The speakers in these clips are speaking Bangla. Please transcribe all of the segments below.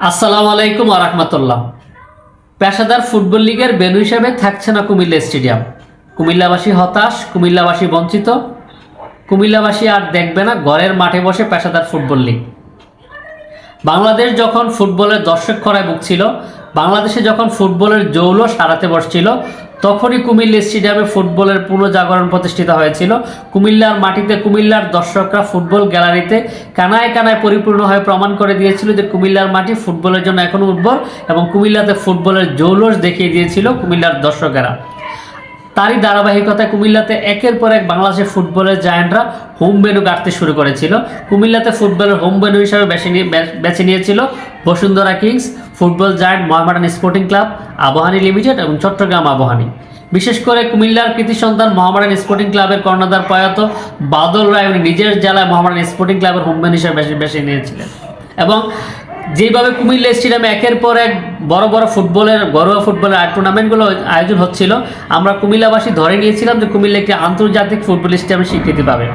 আসসালামু আলাইকুম আরহামতুল্লাহ পেশাদার ফুটবল লিগের বেনু হিসাবে থাকছে না কুমিল্লা স্টেডিয়াম। কুমিল্লাবাসী হতাশ, কুমিল্লাবাসী বঞ্চিত। কুমিল্লাবাসী আর দেখবে না ঘরের মাঠে বসে পেশাদার ফুটবল লিগ। বাংলাদেশ যখন ফুটবলের দর্শক খরায় ভুগছিল, বাংলাদেশে যখন ফুটবলের জৌল সারাতে বসছিল তখনই কুমিল্লা স্টেডিয়ামে ফুটবলের পুনর্জাগরণ প্রতিষ্ঠিত হয়েছিল। কুমিল্লার মাটিতে কুমিল্লার দর্শকরা ফুটবল গ্যালারিতে কানায় কানায় পরিপূর্ণ হয়ে প্রমাণ করে দিয়েছিল যে কুমিল্লার মাটি ফুটবলের জন্য এখনও উর্বর এবং কুমিল্লাতে ফুটবলের জৌলস দেখিয়ে দিয়েছিল কুমিল্লার দর্শকেরা। তারই ধারাবাহিকতায় কুমিল্লাতে একের পর এক বাংলাদেশের ফুটবলের জায়ান্টরা হোম ভেনু গাড়তে শুরু করেছিল। কুমিল্লাতে ফুটবলের হোম ভেনু হিসাবে বেছে নিয়ে বেছে নিয়েছিল Bashundhara Kings. Football giant Mohammedan Sporting Club, Abahani Limited এবং চট্টগ্রাম আবহানী। বিশেষ করে কুমিল্লার কৃতি সন্তান মোহামেডান স্পোর্টিং ক্লাবের কর্ণধার প্রয়াত বাদল রায় নিজের জেলায় মোহামেডান স্পোর্টিং ক্লাবের হোম হিসেবে বেশি বেছে নিয়েছিলেন। এবং যেভাবে কুমিল্লা স্টেডিয়ামে একের পর এক বড় বড় ফুটবলের, ঘরোয়া ফুটবলের টুর্নামেন্টগুলো আয়োজন হচ্ছিল, আমরা কুমিল্লাবাসী ধরে নিয়েছিলাম যে কুমিল্লা একটি আন্তর্জাতিক ফুটবল স্টেডিয়ামে স্বীকৃতি পাবে।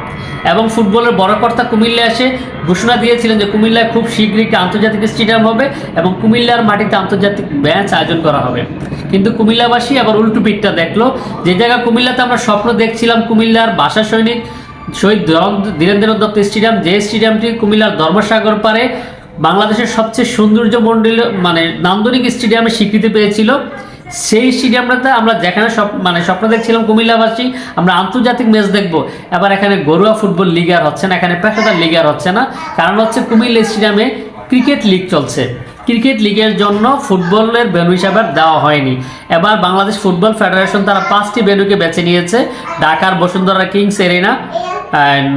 এবং ফুটবলের বড় কর্তা কুমিল্লা এসে ঘোষণা দিয়েছিলেন যে কুমিল্লায় খুব শীঘ্রই একটি আন্তর্জাতিক স্টেডিয়াম হবে এবং কুমিল্লার মাটিতে আন্তর্জাতিক ম্যাচ আয়োজন করা হবে। কিন্তু কুমিল্লাবাসী আবার উল্টো পিঠটা দেখল, যে জায়গা কুমিল্লাতে আমরা স্বপ্ন দেখছিলাম কুমিল্লার ভাষা সৈনিক শহীদ ধীরেন্দ্র- ধীরেন্দ্র দত্ত স্টেডিয়াম, যে স্টেডিয়ামটি কুমিল্লার ধর্মসাগর পারে বাংলাদেশের সবচেয়ে সৌন্দর্য মন্ডল মানে নান্দনিক স্টেডিয়ামে স্বীকৃতি পেয়েছিল। সেই স্টেডিয়ামটাতে আমরা যেখানে সব মানে স্বপ্ন দেখছিলাম কুমিল্লাবাসী, আমরা আন্তর্জাতিক ম্যাচ দেখব। এবার এখানে ঘরোয়া ফুটবল লিগ আর হচ্ছে না, এখানে পেশাদার লিগ আর হচ্ছে না। কারণ হচ্ছে কুমিল্লা স্টেডিয়ামে ক্রিকেট লিগ চলছে। ক্রিকেট লিগের জন্য ফুটবলের ভেন্যু হিসাবে দেওয়া হয়নি। এবার বাংলাদেশ ফুটবল ফেডারেশন তারা পাঁচটি ভেন্যুকে বেছে নিয়েছে। ঢাকার বসুন্ধরা কিংস এরিনা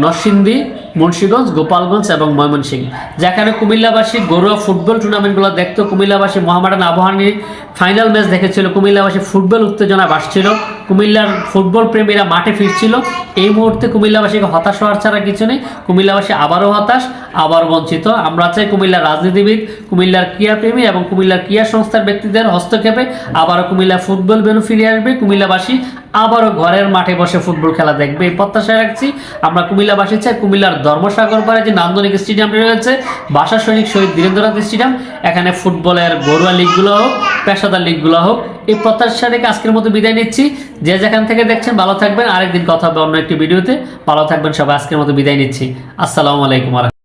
নরসিংদী মুন্সীগঞ্জ, গোপালগঞ্জ এবং ময়মনসিংহ। যেখানে কুমিল্লাবাসী ঘরোয়া ফুটবল টুর্নামেন্টগুলো দেখতো। কুমিল্লাবাসী মোহামেডান আবহানির ফাইনাল ম্যাচ দেখেছিল। কুমিল্লাবাসী ফুটবল উত্তেজনা বাসছিল কুমিল্লার ফুটবল প্রেমীরা মাঠে ফিরছিল। এই মুহূর্তে কুমিল্লাবাসীকে হতাশ হওয়ার ছাড়া কিছু নেই। কুমিল্লাবাসী আবারও হতাশ, আবার বঞ্চিত। আমরা চাই কুমিল্লার রাজনীতিবিদ, কুমিল্লার ক্রীড়াপ্রেমী এবং কুমিল্লার ক্রীড়া সংস্থার ব্যক্তিদের হস্তক্ষেপে আবারও কুমিল্লা ফুটবল বেনু ফিরে আসবে। কুমিল্লাবাসী আবারও ঘরের মাঠে বসে ফুটবল খেলা দেখবে। এই প্রত্যাশায় রাখছি, আমরা কুমিল্লাবাসী চাই, কুমিল্লার ধর্মসাগর পাড়ে যে নান্দনিক স্টেডিয়ামটি রয়েছে, বাসা সৈনিক শহীদ বীরেন্দ্রনাথ স্টেডিয়াম, এখানে ফুটবলের ঘরোয়া লিগগুলো হোক, পেশাদার লিগগুলো হোক, এই প্রত্যাশা রেখে আজকের মতো বিদায় নিচ্ছি। যে যেখান থেকে দেখছেন, ভালো থাকবেন। আরেকদিন কথা হবে অন্য একটি ভিডিওতে। ভালো থাকবেন সবাই, আজকের মতো বিদায় নিচ্ছি। আসসালামু আলাইকুম